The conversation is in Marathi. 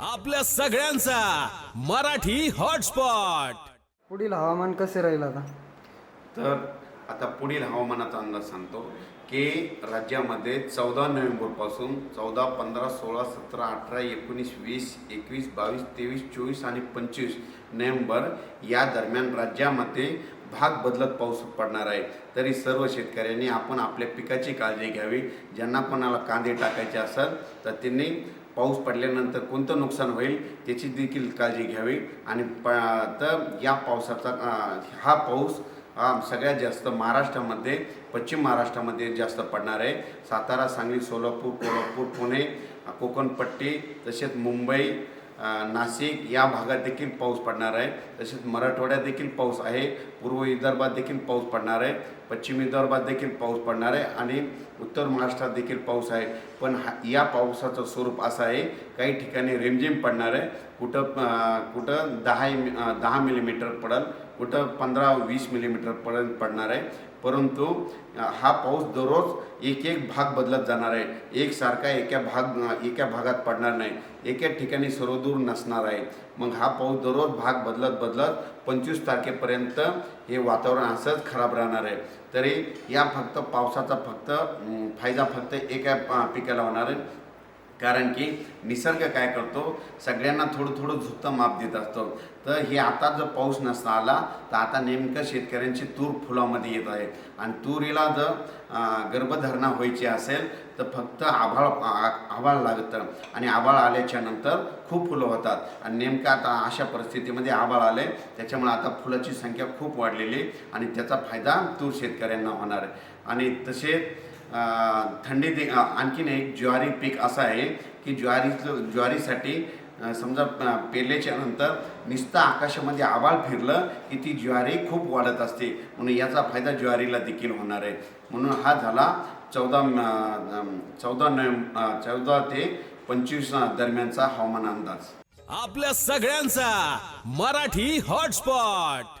आपल्या सगळ्यांचा मराठी हॉटस्पॉट. पुढील हवामान कसे राहील आता? तर आता पुढील हवामानाचा अंदाज सांगतो की राज्यामध्ये चौदा नोव्हेंबरपासून चौदा पंधरा सोळा सतरा अठरा एकोणीस वीस एकवीस बावीस तेवीस चोवीस आणि पंचवीस नोव्हेंबर या दरम्यान राज्यामध्ये भाग बदलत पाऊस पडणार आहे. तरी सर्व शेतकऱ्यांनी आपण आपल्या पिकाची काळजी घ्यावी. ज्यांना कोणाला कांदे टाकायचे असेल तर त्यांनी पाऊस पडल्यानंतर कोणतं नुकसान होईल त्याची देखील काळजी घ्यावी. आणि प तर या पावसाचा हा पाऊस सगळ्यात जास्त महाराष्ट्रामध्ये पश्चिम महाराष्ट्रामध्ये जास्त पडणार आहे. सातारा सांगली सोलापूर कोल्हापूर पुणे कोकणपट्टी तसेच मुंबई नाशिक या भागात देखील पाऊस पडणार आहे. तसेच मराठवाड्यात देखील पाऊस आहे. पूर्व विदर्भात देखील पाऊस पडणार आहे. पश्चिम विदर्भात देखील पाऊस पडणार आहे आणि उत्तर महाराष्ट्रात देखील पाऊस आहे. पण हा या पावसाचं स्वरूप असं आहे. काही ठिकाणी रिमझिम पडणार आहे. कुठं कुठं दहा दहा मिलीमीटर पडेल कुठं पंधरा वीस मिलीमीटरपर्यंत पडणार आहे. परंतु हा पाऊस दररोज एक एक भाग बदलत जाणार आहे. एकसारखा एका भाग एका भागात पडणार नाही. एका ठिकाणी सर्वदूर नसणार आहे. मग हा पाऊस दररोज भाग बदलत बदलत पंचवीस तारखेपर्यंत हे वातावरण असंच खराब राहणार आहे. तरी या फक्त पावसाचा फक्त फायदा फक्त एका पिकाला होणार आहे. कारण की निसर्ग काय करतो? सगळ्यांना थोडं थोडं झुकतं माप देत असतो. तर हे आता जर पाऊस नसता आला तर आता नेमकं शेतकऱ्यांची तूर फुलामध्ये येत आहे. आणि तुरीला जर गर्भधारणा व्हायची असेल तर फक्त आभाळ आभाळ लागतं. आणि आभाळ आल्याच्यानंतर खूप फुलं होतात. आणि नेमकं आता अशा परिस्थितीमध्ये आभाळ आले त्याच्यामुळे आता फुलाची संख्या खूप वाढलेली आहे आणि त्याचा फायदा तूर शेतकऱ्यांना होणार आहे. आणि तसेच थंडी आणखीन एक ज्वारी पीक असं आहे की ज्वारीचं ज्वारीसाठी समजा पेरल्याच्या नंतर नुसतं आकाशामध्ये आवाळ फिरलं की ती ज्वारी खूप वाढत असते. म्हणून याचा फायदा ज्वारीला देखील होणार आहे. म्हणून हा झाला चौदा चौदा नोव्हेंबर चौदा ते पंचवीस दरम्यानचा हवामान अंदाज. आपल्या सगळ्यांचा मराठी हॉटस्पॉट.